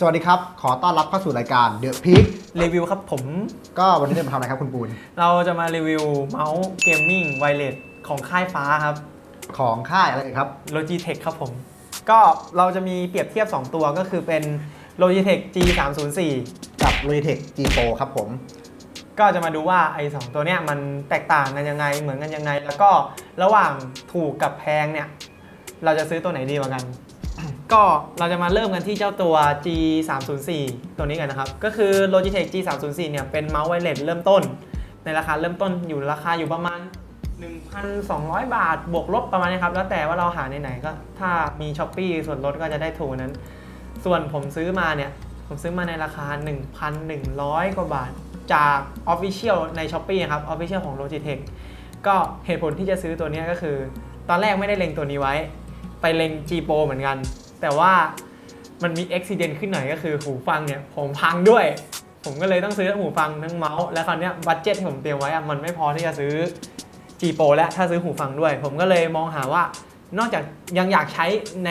สวัสดีครับ ขอต้อนรับเข้าสู่รายการ The Peak รีวิวครับผม ก็วันนี้จะมาทำอะไรครับคุณปูน เราจะมารีวิวเมาส์เกมมิ่งไวเลสของค่ายฟ้าครับ ของค่ายอะไรครับ Logitech ครับผม ก็เราจะมีเปรียบเทียบ 2 ตัวก็คือเป็น Logitech G304 กับ Logitech G Pro ครับผม ก็จะมาดูว่าไอ้สองตัวเนี้ยมันแตกต่างกันยังไงเหมือนกันยังไง แล้วก็ระหว่างถูกกับแพงเนี่ย เราจะซื้อตัวไหนดีกว่ากัน ก็เราจะมาเริ่มกันที่เจ้าตัว G304 ตัวนี้กันนะครับ ก็คือ Logitech G304 เนี่ยเป็นเมาส์ไวเลสเริ่มต้น ในราคาเริ่มต้นอยู่ราคาอยู่ประมาณ 1,200 บาท บวกลบประมาณนี้ครับ แล้วแต่ว่าเราหาในไหนๆก็ถ้ามี s h อ p e e ส่วนลดก็จะได้ถูกนั้น ส่วนผมซื้อมาเนี่ย ผมซื้อมาในราคา 1,100 กว่าบาท จาก Official ใน s h อ p e e ครับ Official ของ Logitech ก็เหตุผลที่จะซื้อตัวนี้ก็คือ ตอนแรกไม่ได้เล็งตัวนี้ไว้ ไปเล็ง G Pro เหมือนกัน แต่ว่ามันมีอุบิเหตุขึ้นหน่อยก็คือหูฟังเนี่ยผมพังด้วย ผมก็เลยต้องซื้อทั้งหูฟังทั้งเมาส์และคราวนี้บัตเจ็ตที่ผมเตรียมไว้อะมันไม่พอที่จะซื้อ G Pro และถ้าซื้อหูฟังด้วย ผมก็เลยมองหาว่านอกจากยังอยากใช้ใน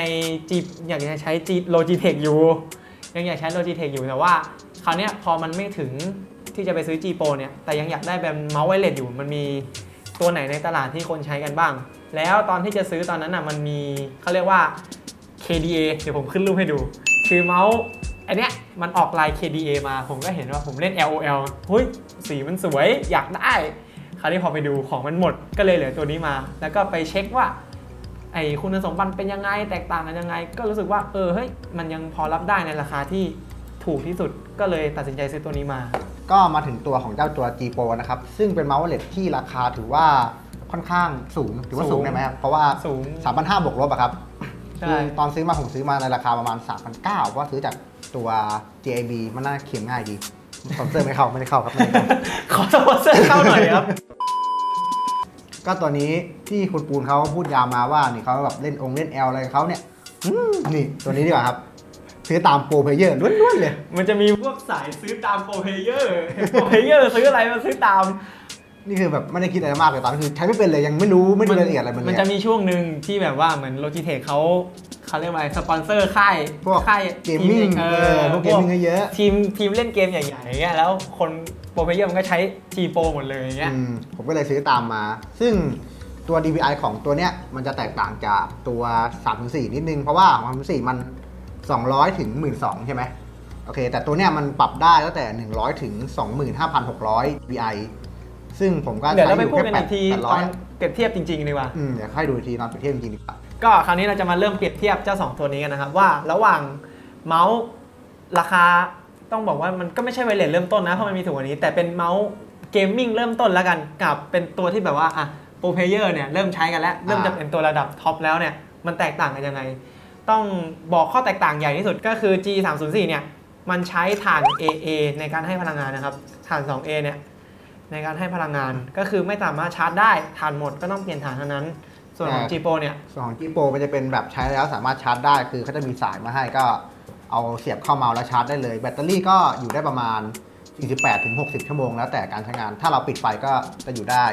G อยากจะใช้ G Logitech อยู่ ยังอยากใช้ Logitech อยู่แต่ว่าคราวนี้พอมันไม่ถึงที่จะไปซื้อ G Pro เนี่ยแต่ยังอยากได้แบบเมาส์ไวเลสอยู่มันมีตัวไหนในตลาดที่คนใช้กันบ้าง แล้วตอนที่จะซื้อตอนนั้นอะมันมีเขาเรียกว่า KDA เดี๋ยวผมขึ้นรูปให้ดู คือเมาส์อันเนี้ยมันออกลาย KDA มาผมก็เห็นว่าผมเล่น LOL เฮ้ยสีมันสวยอยากได้ คราวนี้พอไปดูของมันหมดก็เลยเหลือตัวนี้มา แล้วก็ไปเช็คว่าไอคุณสมบัติเป็นยังไงแตกต่างกันยังไง ก็รู้สึกว่าเออเฮ้ยมันยังพอรับได้ในราคาที่ถูกที่สุดก็เลยตัดสินใจซื้อตัวนี้มา ก็มาถึงตัวของเจ้าตัว G Pro นะครับ ซึ่งเป็นเมาส์เลสที่ราคาถือว่าค่อนข้างสูง ถือว่าสูสูงงได้ไหมครับ เพราะว่าสูง 3,500บวกลบอะครับ ใช่ คือตอนซื้อมาผมซื้อมาในราคาประมาณ 3,900เพราะว่าซื้อจากตัว JIB มันน่าเขียนง่ายดีสปอนเซอร์ไม่เข้าไม่ได้เข้าครับไม่ได้เข้า ขอสปอนเซอร์เข้าหน่อยครับ ก็ตัวนี้ที่คุณปูนเขาพูดยาวมาว่านี่เขาแบบเล่นองค์เล่นแอลอะไรของเขาเนี่ยอืมนี่ตัวนี้ดีกว่าครับ ซื้อตามโปรเพลเยอร์ล้วนๆเลย มันจะมีพวกสายซื้อตามโปรเพเยอร์โปรเพเยอร์ซื้ออะไรมาซื้อตาม นี่คือแบบไม่ได้คิดอะไรมากเลยตอนนั้นคือใช้ไม่เป็นเลยยังไม่รู้ไม่รู้รายละเอียดอะไรมันเลมันยจะอะ มีช่วงหนึ่งที่แบบว่าเหมือนโลจิเทคเขาเขาเรียกว่าอะไรสปอนเซอร์ค่ายพวกค่ายเกมมิ่งเอเอออพวกเกมมิ่งเยอะ ทีมทีมเล่นเกมใหญ่ๆอย่างเงี้ยแล้วคนโปรเพเยอร์มันก็ใช้ G Pro หมดเลยอย่างๆเงี้ย อืมผมก็เลยซื้อตามมา ซึ่งตัว DPI ของตัวเนี้ยมันจะแตกต่างจากตัว 3-4 นิดนึง เพราะว่าของ3-4 มัน 200 ถึง 12,000 ใช่ไหมโอเค แต่ตัวเนี้ยมันปรับได้ตั้งแต่ 100 ถึง 25,600 DPI ซึ่งผมก็เดี๋ยวใช้เราอไปยู่พูดแค่กันอีกที8ตอน800เปรียบเทียบจริงๆดีกว่าอืมเดี๋ยวให้ดูอีกทีตอนเปรียบเทียบจริงๆดีกว่าก็คราวนี้เราจะมาเริ่มเปรียบเทียบเจ้า 2 ตัวนี้กันนะครับ ว่าระหว่างเมาส์ราคาต้องบอกว่ามันก็ไม่ใช่ไวเลสเริ่มต้นนะเพราะมันมีถูกกว่านี้ แต่เป็นเมาส์เกมมิ่งเริ่มต้นแล้วกันกับเป็นตัวที่แบบว่าอะโปรเพเยอร์เนี่ยเริ่มใช้กันแล้ว เริ่มจะเป็นตัวระดับท็อปแล้วเนี่ยมันแตกต่างกันยังไง ต้องบอกข้อแตกต่างใหญ่ที่สุดก็คือ G304 เนี่ยมันใช้ถ่าน AA ในการให้พลังงานนะครับถ่าน 2A เนี่ย ในการให้พลังงานก็คือไม่สามารถชาร์จได้ถ่านหมดก็ต้องเปลี่ยนถ่านเท่านั้น ส่วนของอ่า G Pro เนี่ยส่วนของ G Pro มันจะเป็นแบบใช้แล้วสามารถชาร์จได้คือเขาจะมีสายมาให้ก็เอาเสียบเข้าเมาส์แล้วชาร์จได้เลย แบตเตอรี่ก็อยู่ได้ประมาณ 48ถึง60 ชั่วโมง แล้วแต่การใช้งาน ถ้าเราปิดไฟก็จะอยู่ได้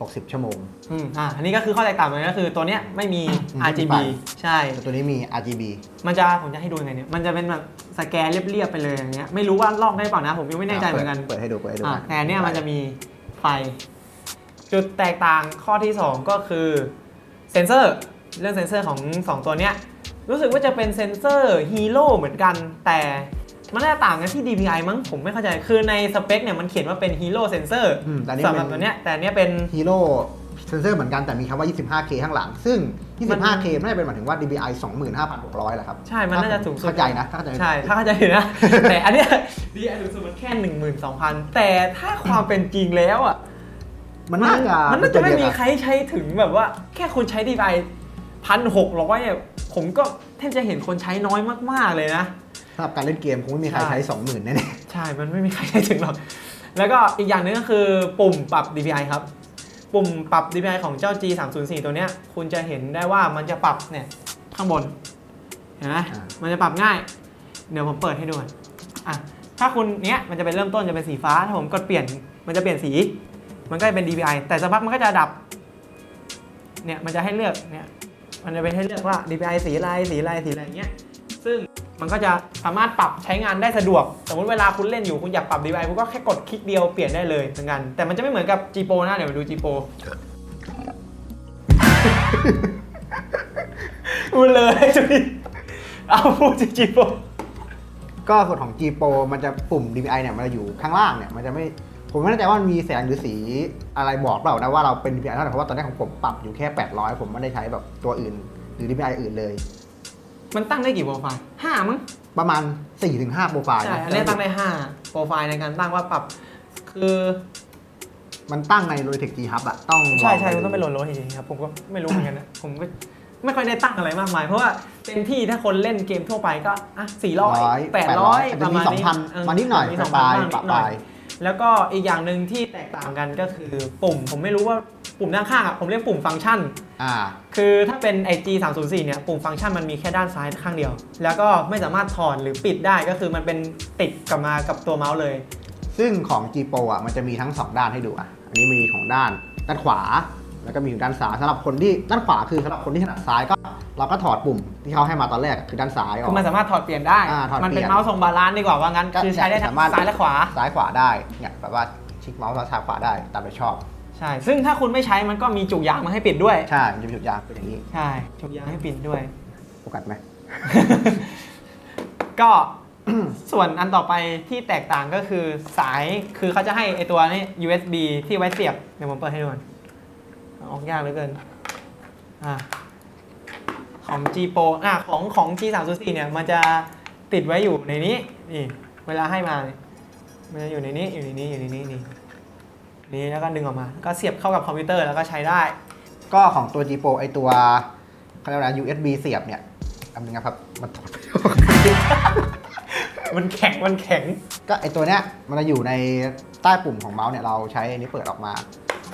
60 ชั่วโมง อืมอ่าอันนี้ก็คือข้อแตกต่างเลยก็คือตัวเนี้ยไม่มี อืม RGB ไฟใช่ แต่ตัวนี้มี RGB มันจะผมจะให้ดูยังไงเนี่ย มันจะเป็นแบบสแกนเรียบๆไปเลยอย่างเงี้ย ไม่รู้ว่าลอกได้เปล่านะ ผมยังไม่แน่ใจเหมือนกัน เปิดให้ดูเปิดให้ดูอ่าแต่อันเนี้ยมันจะมีไฟ จุดแตกต่างข้อที่ 2 ก็คือเซนเซอร์ เรื่องเซนเซอร์ของ 2 ตัวเนี้ยรู้สึกว่าจะเป็นเซนเซอร์ฮีโร่เหมือนกัน แต่ มันน่าจะต่างกันที่ DPI มั้งผมไม่เข้าใจ คือในสเปคเนี่ยมันเขียนว่าเป็นฮีโร่เซนเซอร์อืมแต่อันนี้สำหรับเป็น ตัวเนี้ยแต่อันเนี้ยเป็น ฮีโร่เซนเซอร์เหมือนกันแต่มีคำว่า 25K ข้างหลัง ซึ่ง 25K น่าจะเป็นหมายถึงว่า DPI 25,600แหละครับใช่มันน่าจะสูงสุด เข้าใจนะถ้าเข้าใจ ใช่ ถ้าเข้าใจผิดนะ แต่อันเนี้ย DPI สูงสุดมันแค่ 12,000 แต่ถ้าความเป็นจริงแล้วอะ มันน่าจะมันน่าจะไม่มีเป็ใครใช้ถึงแบบว่า แค่คนใช้ DPI พันหกร้อยเนี่ยผมก็แทบจะเห็นคนใช้น้อยมากๆเลยนะ สำหรับการเล่นเกมคงไม่มีใครใช่ใช้20,000แน่ใช่ มันไม่มีใครใช้ถึงหรอก แล้วก็อีกอย่างหนึงก็คือปุ่มปรับ DPI ครับ ปุ่มปรับ DPI ของเจ้า G304 ตัวเนี้ย คุณจะเห็นได้ว่ามันจะปรับเนี่ยข้างบน เห็นไหมอ่ามันจะปรับง่าย เดี๋ยวผมเปิดให้ดูก่อนอะ ถ้าคุณเนี้ยมันจะเป็นเริ่มต้นจะเป็นสีฟ้า ถ้าผมกดเปลี่ยน มันจะเปลี่ยนสี มันก็จะเป็น DPI แต่สักพักมันก็จะดับ เนี่ย มันจะให้เลือก เนี่ย มันจะเป็นให้เลือกว่า DPI สีอะไร สีอะไร สีอะไรอย่างเงี้ย ซึ่ง มันก็จะสามารถปรับใช้งานได้สะดวก สมมติเวลาคุณเล่นอยู่คุณอยากปรับ DPI คุณก็แค่กดคลิกเดียวเปลี่ยนได้เลยเหมือนกัน แต่มันจะไม่เหมือนกับ G Pro นะเดี๋ยวมาดู G Pro พูดเลยจุดเอาพูด G Pro ก็ส่วนของ G Pro มันจะปุ่ม DPI เนี่ยมันจะอยู่ข้างล่างเนี่ยมันจะไม่ผมไม่แน่ใจว่ามันมีแสงหรือสีอะไรบอกเปล่านะว่าเราเป็น DPI เท่าไหร่เพราะว่าตอนนี้ของผมปรับอยู่แค่ 800 ผมไม่ได้ใช้แบบตัวอื่น หรือ DPI อื่นเลย มันตั้งได้กี่โปรไฟล์ห้ามั้งประมาณ 4-5โปรไฟล์ใช่นะอันนี้ตั้งได้5โปรไฟล์ในการตั้งว่าปรับคือมันตั้งใน Logitech G Hub อะต้องใช่ใช่ลคุณต้องไปโหลดโหลดเองครับผมก็ไม่รู้เหมือนกันนะผมก็ไม่ค่อยได้ตั้งอะไรมากมาย เพราะว่าเต็มที่ถ้าคนเล่นเกมทั่วไปก็อะสี่ร้อยแปดร้อยอาจปจะระมีมาณนี้2,000มานิดหน่อยมีปสองลาพันยบ้างปนิดหลาน่อยยแล้วก็อีกอย่างหนึ่งที่แตกต่างกันก็คือปุ่ม ผมไม่รู้ว่า ปุ่มด้านข้างอะผมเรียกปุ่มฟังก์ชัน อ่า คือถ้าเป็น IG 3 0 4เนี่ยปุ่มฟังก์ชันมันมีแค่ด้านซ้ายข้างเดียว แล้วก็ไม่สามารถถอดหรือปิดได้ก็คือมันเป็นติดกลับมากับตัวเมาส์เลย ซึ่งของ G Pro อะมันจะมีทั้ง 2 ด้านให้ดูอะ อันนี้มีของด้านด้านขวา แล้วก็มีของด้านซ้ายสำหรับคนที่ด้านขวาคือสำหรับคนที่ถนัดซ้ายก็เราก็ถอดปุ่มที่เขาให้มาตอนแรกอะคือด้านซ้ายออคือกมันสามารถถอดเปลี่ยนได้ อ่าถอดมันเปลี่เป็นยนเมาส์ทรงบาลานซ์ดีกว่าว่างั้นก็คือใช้ได้ทั้งสามารถซ้ายและขวา ซ้ายขวาได้เนี่ยแบบว่าชิคเมาส์ซ้ายขวาได้ตามไปชอบ ใช่ ซึ่งถ้าคุณไม่ใช้มันก็มีจุกยางมาให้ปิดด้วย ใช่มันจะมีจุดยางเป็นอย่างนี้ใช่ จุกยางให้ปิดด้วย โฟกัสไหม ก็ ส่วนอันต่อไปที่แตกต่างก็คือสายคือเขาจะให้ไอตัวนี้ USB ที่ไว้เสียบเดี๋ยวผมเปิดให้ดูก่อนออกยากเหลือเกินอ่าของ G Pro อะของของ G 3 0 4เนี่ยมันจะติดไว้อยู่ในนี้นี่เวลาให้มาเนี่ยมันจะอยู่ในนี้อยู่ในนี้อยู่ในนี้นี่ นี่แล้วก็ดึงออกมา ก็เสียบเข้ากับคอมพิวเตอร์แล้วก็ใช้ได้ ก็ของตัว G Pro ไอตัวเขาเรียกว่า USB เสียบเนี่ยทำยังไงครับ มันถอดไม่ออก มันแข็งมันแข็ง ก็ไอตัวเนี้ยมันจะอยู่ในใต้ปุ่มของเมาส์เนี่ยเราใช้อันนี้เปิดออกมา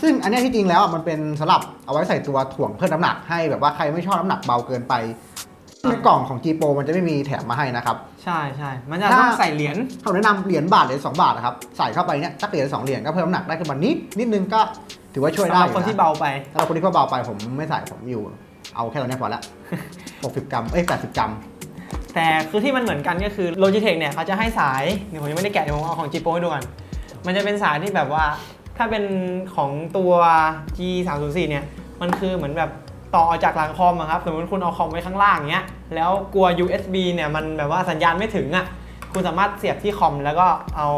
ซึ่งอันเนี้ยที่จริงแล้วอะมันเป็นสำหรับเอาไว้ใส่ตัวถ่วงเพิ่มน้ำหนักให้แบบว่าใครไม่ชอบน้ำหนักเบาเกินไปในกล่องของ G Pro มันจะไม่มีแถมมาให้นะครับ ใช่ใช่มันจะถ้าต้องใส่เหรียญเขาแนะนำเหรียญบาทหรือสองบาทนะครับใส่เข้าไปเนี่ยสักเหรียญสองเหรียญก็เพิ่มน้ำหนักได้ขึ้นมานิดนิดนึงก็ถือว่าช่วยสำหได้รับอยู่คนที่นะเบาไปสำหรับคนที่เขาเบาไปผมไม่ใส่ผมอยู่ เอาแค่ตัวเนี้ยพอละ 60 กรัมเอ้ย80 กรัม แต่คือที่มันเหมือนกันก็คือ Logitech เนี่ยเขาจะให้สายเดี๋ยวผมยังไม่ได้แกะเดี๋ยวผมเอาของ G Pro ให้ดูก่อนมันจะเป็นสายที่แบบว่า ถ้าเป็นของตัว G 3 0 4เนี่ย มันคือเหมือนแบบ ต่อจากหลังคอมอะครับสมมติคุณเอาคอมไว้ข้างล่างเงี้ยแล้วกลัว USB เนี่ยมันแบบว่าสัญญาณไม่ถึงอะคุณสามารถเสียบที่คอมแล้วก็เอา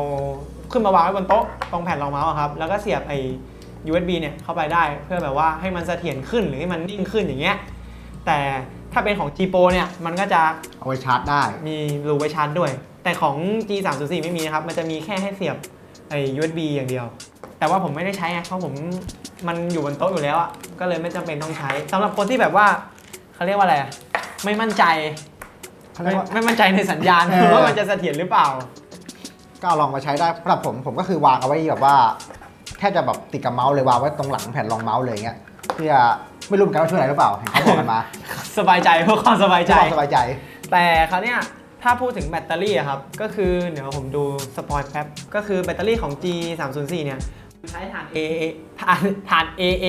ขึ้นมาวางไว้บนโต๊ะตรงแผ่นรองเมาส์ครับแล้วก็เสียบไอ้ USB เนี่ยเข้าไปได้เพื่อแบบว่าให้มันเสถียรขึ้นหรือให้มันนิ่งขึ้นอย่างเงี้ยแต่ถ้าเป็นของ G Pro เนี่ยมันก็จะเอาไว้ชาร์จได้ มีรูไว้ชาร์จด้วย แต่ของ G 3 0 4ไม่มีนะครับ มันจะมีแค่ให้เสียบไอ้ USB อย่างเดียว แต่ว่าผมไม่ได้ใช้ไงเพราะผมมันอยู่บนโต๊ะอยู่แล้วอะก็เลยไม่จำเป็นต้องใช้สำหรับคนที่แบบว่าเขาเรียกว่าอะไรอะไม่มั่นใจเขาเรีไม่ยกว่า ไม่มั่นใจในสัญญาณเออ ว่ามันจะเสถียรหรือเปล่า ก็เอาลองมาใช้ได้สำหรับผมผมก็คือวางเอาไว้แบบว่าแค่จะแบบติดกับเมาส์เลยวางไว้ตรงหลังแผ่นรองเมาส์เลยอย่างเงี้ยเพื่อไม่รู้เหมือนกันว่าช่วยอะไรหรือเปล่าเห็นเขาบอกกันมาสบายใจเพื่อความสบายใจ เพื่อความสบายใจ แต่คราวเนี้ยถ้าพูดถึงแบตเตอรี่อะครับ ก็คือเดี๋ยวผมดูสปอยแป๊บ ก็คือแบตเตอรี่ของ G 3 0 4เนี่ย ใช้ฐาน AA ฐานฐาน AA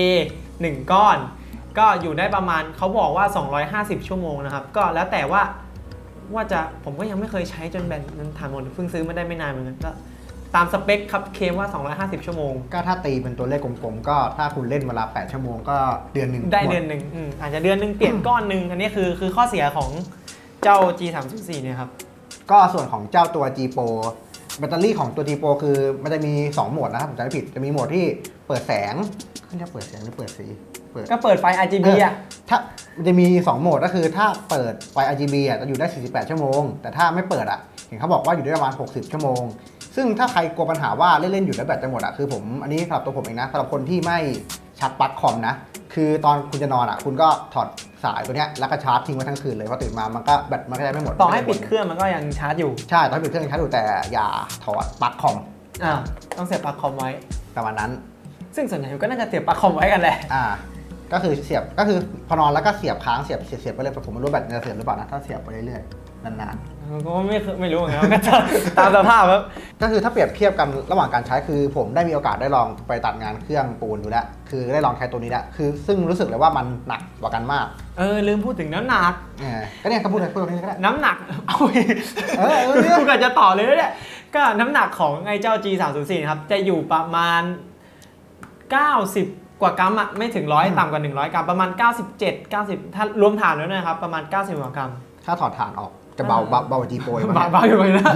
1 ก้อน ก็อยู่ได้ประมาณเขาบอกว่า 250 ชั่วโมงนะครับ ก็แล้วแต่ว่าว่าจะผมก็ยังไม่เคยใช้จนแบตมันฐานหมดเพิ่งซื้อมาได้ไม่นานเหมือนกันก็ตามสเปคครับเคลมว่า 250 ชั่วโมง ก็ถ้าตีเป็นตัวเลขกลมๆ ก็ถ้าคุณเล่นเวลา 8 ชั่วโมงก็เดือนหนึ่งได้หมเดือนหนึ่งอืมอาจจะเดือนหนึ่งเปลี่ยนก้อนหนึ่งอันนี้คือคือข้อเสียของเจ้า G 3 0 4 เนี่ยครับ ก็ส่วนของเจ้าตัว G Pro แบตเตอรี่ของตัว G Pro คือมันจะมี 2 โหมดนะครับผมจำไม่ผิดจะมีโหมดที่เปิดแสงเขาเรียกเปิดแสงหรือเปิดสีเปิดก็เปิดไฟ RGB อะ ถ้ามันจะมี 2 โหมดก็คือถ้าเปิดไฟ RGB อะจะอยู่ได้ 48 ชั่วโมง แต่ถ้าไม่เปิดอะเห็นเขาบอกว่าอยู่ได้ประมาณ 60 ชั่วโมง ซึ่งถ้าใครกลัวปัญหาว่าเล่นๆอยู่แล้วแบตจะหมดอะคือผมอันนี้สำหรับตัวผมเองนะสำหรับคนที่ไม่ชาร์จปลั๊กคอมนะ คือตอนคุณจะนอนอะ คุณก็ถอด สายตัวเนี้ยแล้วก็ชาร์จทิ้งไว้ทั้งคืนเลยพอตื่นมามันก็แบตมันก็จะไม่หมดต่อให้ปิดเครื่องมันก็ยังชาร์จอยู่ใช่ตอนให้ปิดเครื่องชาร์จอยู่แต่อย่าถอดปลั๊กคอมอ่าต้องเสียบปลั๊กคอมไว้ประมาณนั้น ซึ่งส่วนใหญ่ก็น่าจะเสียบปลั๊กคอมไว้กันแหละอ่าก็คือเสียบก็คือพอนอนแล้วก็เสียบค้างเสียบเสียบเสียบไปเลยแต่ผมไม่รู้แบตจะเสียบหรือเปล่านะถ้าเสียบไปเรื่อยๆนานอืผม ก็ไม่เคยไม่รู้เหมือนกันก็ตามตามสภาพครับก็คือถ้าเปรียบเทียบกันระหว่างการใช้คือผมได้มีโอกาสได้ลองไปตัดงานเครื่องปูนดูแล้วคือได้ลองใช้ตัวนี้แล้วคือซึ่งรู้สึกเลยว่ามันหนักกว่ากันมากเออลืมพูดถึงน้ำหนัก เออก็เนี่ยก็พูดเลยพูดตรงนี้ก็ได้ น้ำหนัก เอาไปเออเออเนี่ยคุณอาจจะต่อเลยนะเนี่ยก็น้ำหนักของไอ้เจ้า G 3 0 4นะครับ จะอยู่ประมาณ 90 กว่ากรัมอะไม่ถึงร้อยต่ำกว่า 100 กรัม ประมาณ 97 90 ถ้ารวมฐานแล้วนะครับ ประมาณ 90 กว่ากรัม ถ้าถอดฐานออก จะเบาเบาเบากว่าจีโปยบาบาอยู่เลยนะ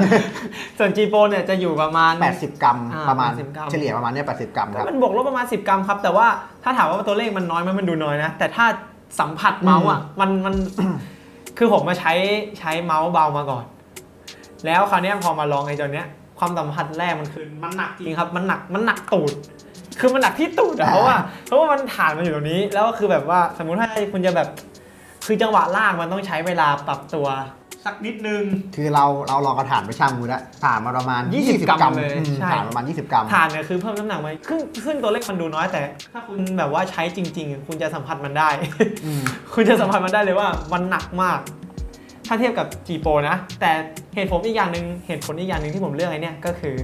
ส่วน G Pro เนี่ยจะอยู่ประมาณแปดสิบกรัมอ่าประมาณ80กรัมเฉลี่ยประมาณเนี้แปดสิบกรัมคก็รับมันบวกลบประมาณ 10 กรัมครับ แต่ว่าถ้าถามว่าตัวเลขมันน้อยไหมมันดูน้อยนะ แต่ถ้าสัมผัสเมาส์อะมันมันคือผมมาใช้ใช้เมาส์เบามาก่อน แล้วคราวเนี้ยพอมาลองไอ้ตัวเนี้ยความสัมผัสแรกมันคือมันหนักจริงครับ มันหนักมันหนักตูด คือมันหนักที่ตูดอะเพราะว่าเพราะว่ามันฐานมันอยู่ตรงนี้ แล้วก็คือแบบว่าสมมุติถ้าคุณจะแบบคือจังหวะลากมันต้องใช้เวลาปรับตัว สักนิดนึง คือเราเราลองกระฐานไปช่างมือแล้วฐานมาประมาณ20 20กรัมกรัมเลยอืมใช่ฐานประมาณ 20 กรัมฐานเนี่ยคือเพิ่มน้ำหนักไปขึ้นขึ้นตัวเลขมันดูน้อยแต่ ถ้าคุณแบบว่าใช้จริง ๆ คุณจะสัมผัสมันได้ อืม คุณจะสัมผัสมันได้เลยว่ามันหนักมาก ถ้าเทียบกับ G Pro นะ แต่เหตุผลอีกอย่างหนึ่งเหตุผลอีกอย่างหนึ่งที่ผมเลือกไอ้เนี่ยก็คือ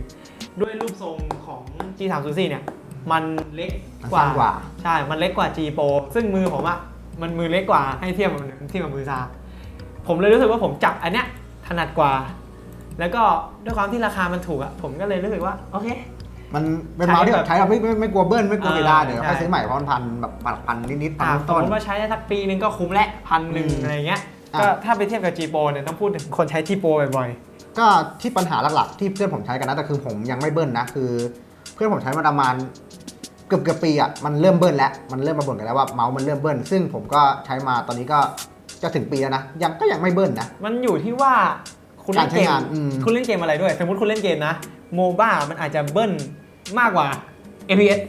ด้วยรูปทรงของ G 3 0 4 เนี่ยมันเล็กมันกว่าสั้นกว่า ใช่ มันเล็กกว่า G Pro ซึ่งมือผมอะมันมือเล็กกว่าให้เทียบกับเทียบกับมือซา ผมเลยรู้สึกว่าผมจับอันเนี้ยถนัดกว่า แล้วก็ด้วยความที่ราคามันถูกอะผมก็เลยรู้สึกว่าโอเค มันเป็นเมาส์ที่แบบใช้ใช้แบบเราไม่ไม่ไม่กลัวเบิ้ลไม่กลัวเออเพดานเดี๋ยวใช่ค่อยซื้อใหม่เพราะมันพันแบบหลักพันนิดๆพันอ่าสมต้น มติว่าใช้ได้สักปีนึงก็คุ้มแหละพันหนึ่งอืมอะไรเงี้ย อะ ก็ถ้าไปเทียบกับ G Pro เนี่ยต้องพูดถึงคนใช้ G Pro บ่อยก็ที่ปัญหาหลักๆ ที่เพื่อนผมใช้กันนะแต่คือผมยังไม่เบิ้ลนะคือ เพื่อนผมใช้มาประมาณเกือบเกือบปีอะมันเริ่มเบิ้ลแล้วมันเริ่มมาบ่นกันแล้วว่าเมาส์มันเริ่มเบิ้ลซึ่งผมก็ใช้มาตอนนี้ก็ จะถึงปีแล้วนะยังก็ยังไม่เบิ้ลนะๆมันอยู่ที่ว่าคุณเล่นเกการใช้มงานอืม คุณเล่นเกมอะไรด้วย สมมติคุณเล่นเกมนะโมบ้ามันอาจจะเบิ้ลมากกว่า FPS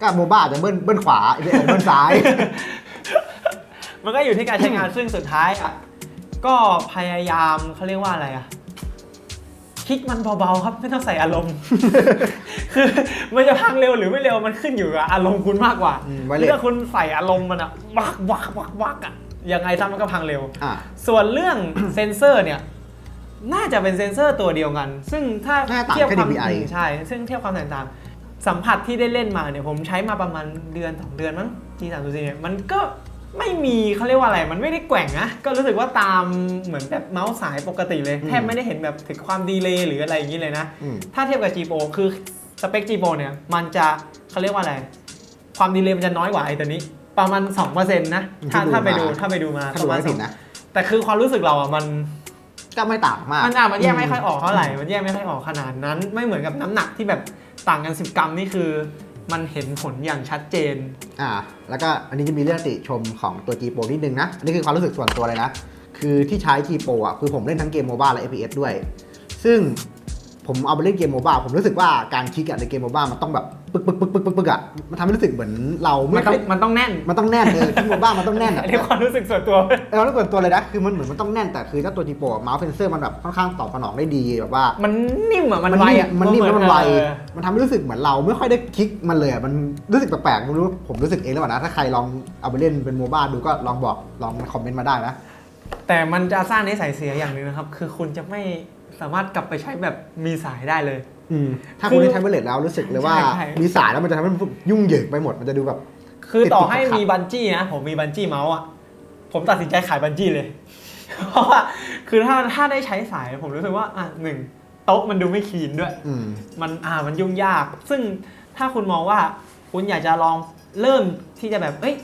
ก็โมบ้าอาจจะเบิ้ลเบิ้ลขวาเบิ้ลเบิ้ลซ้าย มันก็อยู่ที่การใช้งาน ซึ่งสุดท้ายอะก็พยายามเขาเรียกว่าอะไรอะคลิกมันเบาๆครับไม่ต้องใส่อารมณ์ คือมันจะพังเร็วหรือไม่เร็วมันขึ้นอยู่กับอารมณ์คุณมากกว่าอืมไวเลสถ้าคุณใส่อารมณ์มันอะวักวักวักวักอะ ยังไงซะมันก็พังเร็ว อะ ส่วนเรื่อง เซนเซอร์เนี่ย น่าจะเป็นเซนเซอร์ตัวเดียวกัน ซึ่งถ้าน่าจะต่างเทียบแค่ความ DPI ใช่ ซึ่งเทียบความแตกต่าง สัมผัสที่ได้เล่นมาเนี่ยผมใช้มาประมาณเดือนสองเดือนมั้ง G 3 0 4เนี่ยมันก็ไม่มีเขาเรียกว่าอะไร มันไม่ได้แกว่งนะ ก็รู้สึกว่าตามเหมือนแบบเมาส์สายปกติเลยอืมแทบไม่ได้เห็นแบบถึงความดีเลย์หรืออะไรอย่างนี้เลยนะ อืม ถ้าเทียบกับ G Pro คือสเปค G Pro เนี่ย มันจะเขาเรียกว่าอะไร ความดีเลย์มันจะน้อยกว่าไอ้ตัวนี้ ประมาณ2%นะถ้าที่ดูถ้าไปดูมาถ้าไปดูมาถ้าปดูระมาณไม่ผิดนะ แต่คือความรู้สึกเราอะมัน ก็ไม่ต่างมาก มันอะมันแยกไม่ค่อยออกเท่าไหร่ มันแยกไม่ค่อยออกขนาดนั้น ไม่เหมือนกับน้ำหนักที่แบบต่างกัน 10 กรัมนี่คือ มันเห็นผลอย่างชัดเจน อ่า แล้วก็อันนี้จะมีเรื่องติชมของตัว G Pro นิดนึงนะ อันนี้คือความรู้สึกส่วนตัวเลยนะ คือที่ใช้ G Pro อะ คือผมเล่นทั้งเกมโมบ้าและ FPS ด้วย ซึ่ง ผมเอาไปเล่นเกมโมบ้าผมรู้สึกว่าการคลิกอะในเกมโมบ้ามันต้องแบบปึกปึกปึกปึกปึกปึกอะมันทำให้รู้สึกเหมือนเรามัไม่นต้องค่อยมันต้องแน่นมันต้องแน่นเออที่โมบ้ามันต้องแน่นอัอะนนี้ความรู้สึกส่วนตัว เออแล้วส่วนตัวเลยนะคือมันเหมือนมันต้องแน่นแต่คือเจ้าตัว G Pro อะเมาส์เซนเซอร์มันแบบค่อนข้างตอบสนองได้ดีแบบว่ามันนิ่มอะ มันไวอะมันนิ่มแล้วมันไวเออมันทำให้รู้สึกเหมือนเราไม่ค่อยได้คลิกมันเลยอะมันรู้สึกแปลกๆไม่รู้ผมรู้สึกเองแล้วนะถ้าใครลองเอาไปเล่นเป็นโมบ้าดูก็ลองบอกลองคอมเมนต์มาได้นะแต่มันจะสร้างนิสัยเสียอย่างหนึ่งนะครับ คือคุณจะไม่ สามารถกลับไปใช้แบบมีสายได้เลย อืมถ้าคืคุณอได้ใช้เบลเลตแล้วรู้สึกเลยว่า ใช่ใช่ มีสายแล้วมันจะทำให้มันยุ่งเหยิงไปหมดมันจะดูแบบ คือต่อให้ติดๆขัดๆมีบันจี้นะ ผมมีบันจี้เมาส์อะ ผมตัดสินใจขายบันจี้เลย เพราะว่า คือถ้าถ้าได้ใช้สายผมรู้สึกว่าอะหนึ่งโต๊ะมันดูไม่คลีนด้วย อืม มันอ่ามันยุ่งยาก ซึ่งถ้าคุณมองว่าคุณอยากจะลองเริ่มที่จะแบบ เอ้ย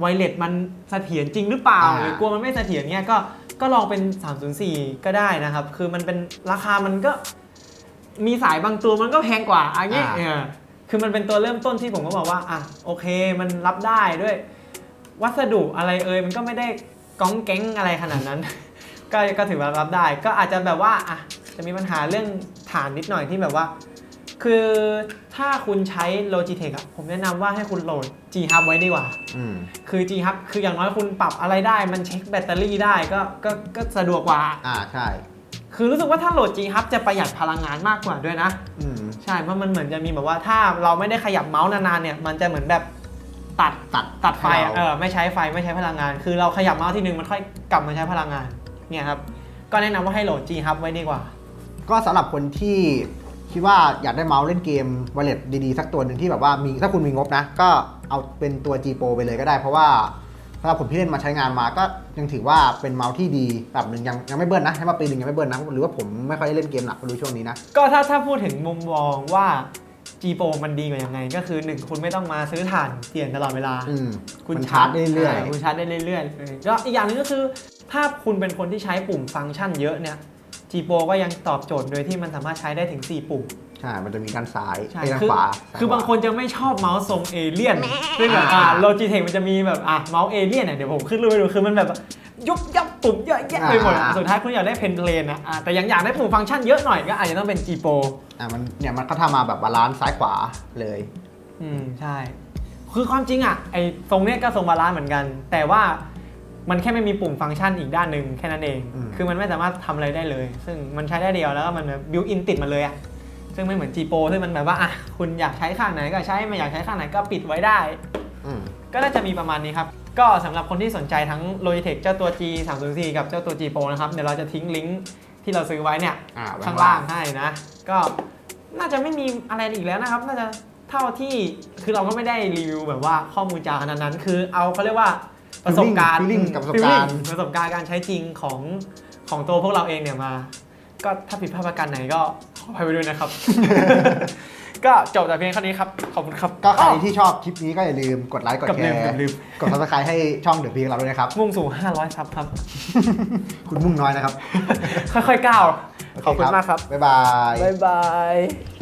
ไวเลสมันเสถียรจริงหรือเปล่า อ่า หรือกลัวมันไม่เสถียรเงี้ยก็ ก็ลองเป็น 304 ก็ได้นะครับ คือมันเป็นราคามันก็มีสายบางตัวมันก็แพงกว่าอันนี้เออคือมันเป็นตัวเริ่มต้นที่ผมก็บอกว่าอะโอเคมันรับได้ด้วย วัสดุอะไรเอ่ยมันก็ไม่ได้ก้องแก๊งอะไรขนาดนั้น ก็ก็ถือว่ารับได้ ก็อาจจะแบบว่าอะจะมีปัญหาเรื่องฐานนิดหน่อยที่แบบว่า คือถ้าคุณใช้ Logitech อะผมแนะนำว่าให้คุณโหลด G Hub ไว้ดีกว่า อืมคือ G Hub คืออย่างน้อยคุณปรับอะไรได้ มันเช็คแบตเตอรี่ได้ก็ก็ก็สะดวกกว่า อ่าใช่ คือรู้สึกว่าถ้าโหลด G Hub จะประหยัดพลังงานมากกว่าด้วยนะ อืมใช่ เพราะมันเหมือนจะมีแบบว่าถ้าเราไม่ได้ขยับเมาส์นานๆเนี่ย มันจะเหมือนแบบตัดตัดตัดไฟให้อะเรา เออไม่ใช้ไฟไม่ใช้พลังงาน คือเราขยับเมาส์ทีนึงมันค่อยกลับมาใช้พลังงานเนี่ยครับก็แนะนำว่าให้โหลด G Hub ไว้ดีกว่า ก็สำหรับคนที่ คิดว่าอยากได้เมาส์เล่นเกมวอลเล็ตดีๆ สักตัวหนึ่งที่แบบว่ามีถ้าคุณมีงบนะ ก็เอาเป็นตัว G Pro ไปเลยก็ได้เพราะว่าสำหรับผมที่เล่นมาใช้งานมาก็ยังถือว่าเป็นเมาส์ที่ดีแบบหนึ่งยังยังไม่เบิ้ลนะให้มาปีหนึ่งยังไม่เบิ้ลนะหรือว่าผมไม่ค่อยได้เล่นเกมหนักไม่รู้ช่วงนี้นะก็ถ้าถ้าพูดถึงมุมมองว่า G Pro มันดีกว่ายังไง ก็คือ1คุณไม่ต้องมาซื้อถ่านเปลี่ยนตลอดเวลา อืมคุณมันชาร์จได้เรื่อยาคุณชาร์จได้เรื่อยๆเลยก็อีกอย่างหนึงก็คือ ถ้าคุณเป็นคนที่ใช้ปุ่มฟังก์ชันเยอะเนี่ย G Pro ก็ยังตอบโจทย์โดยที่มันสามารถใช้ได้ถึง 4 ปุ่ม ใช่ มันจะมีด้านซ้ายใช่ไอ้ด้านคือขวาคือบางคนจะไม่ชอบเมาส์ทรงเอเลี่ยนซึ่งแบบอ่าอ่าโลจิเทคมันจะมีแบบอะเมาส์เอเลี่ยนเนี่ยเดี๋ยวผมขึ้นรูปให้ดูคือมันแบบยุบยับปุ่มเยอะแยะไปหมดอะสุดท้ายคุณอยากได้เพนเพลนอะอะแต่ยังอยากได้ปุ่มฟังก์ชันเยอะหน่อยก็อาจจะต้องเป็น G Pro อะมันเนี่ยมันก็ทำมาแบบบาลานซ์ซ้ายขวาเลย อืมใช่ คือความจริงอะไอ้ทรงเนี้ยก็ทรงบาลานซ์เหมือนกัน แต่ว่า มันแค่ไม่มีปุ่มฟังก์ชันอีกด้านหนึ่งแค่นั้นเอง อืม คือมันไม่สามารถทำอะไรได้เลย ซึ่งมันใช้ได้เดียวแล้วก็มันแบบบิวอินติดมาเลยอะซึ่งไม่เหมือน G Pro ซึ่งมันแบบว่าอะคุณอยากใช้ข้างไหนก็ใช้ไม่อยากใช้ข้างไหนก็ปิดไว้ได้ อืม ก็น่าจะมีประมาณนี้ครับ ก็สำหรับคนที่สนใจทั้ง Logitech เจ้าตัว G 3 0 4กับเจ้าตัว G Pro นะครับ เดี๋ยวเราจะทิ้งลิงก์ที่เราซื้อไว้เนี่ยอ่าไว้ข้างล่างให้นะ ก็น่าจะไม่มีอะไรอีกแล้วนะครับ น่าจะเท่าที่คือเราก็ไม่ได้รีวิวแบบว่าข้อมูลจาขนาดนั้น คือเอาเขาเรียกว่า ประสบการณ์ feeling กับประสบการณ์ feeling ประสบการณ์การใช้จริงของของตัวพวกเราเองเนี่ยมา ก็ถ้าผิดพลาดประการไหนก็ขออภัยไว้ด้วยนะครับ ก็จบแต่เพียงเท่านี้ครับ ขอบคุณครับก็ใครอ้อ ที่ชอบคลิปนี้ก็อย่าลืมกดไลค์กดกับแชลืมร์กับลืม กดซับสไครต์ให้ช่องเดอะพีของเราด้วยนะครับ มุ่งสู่ 500ซับครับ คุณมุ่งน้อยนะครับค่อยๆก้าว ขอบคุณมากครับ บ๊ายบาย บ๊ายบาย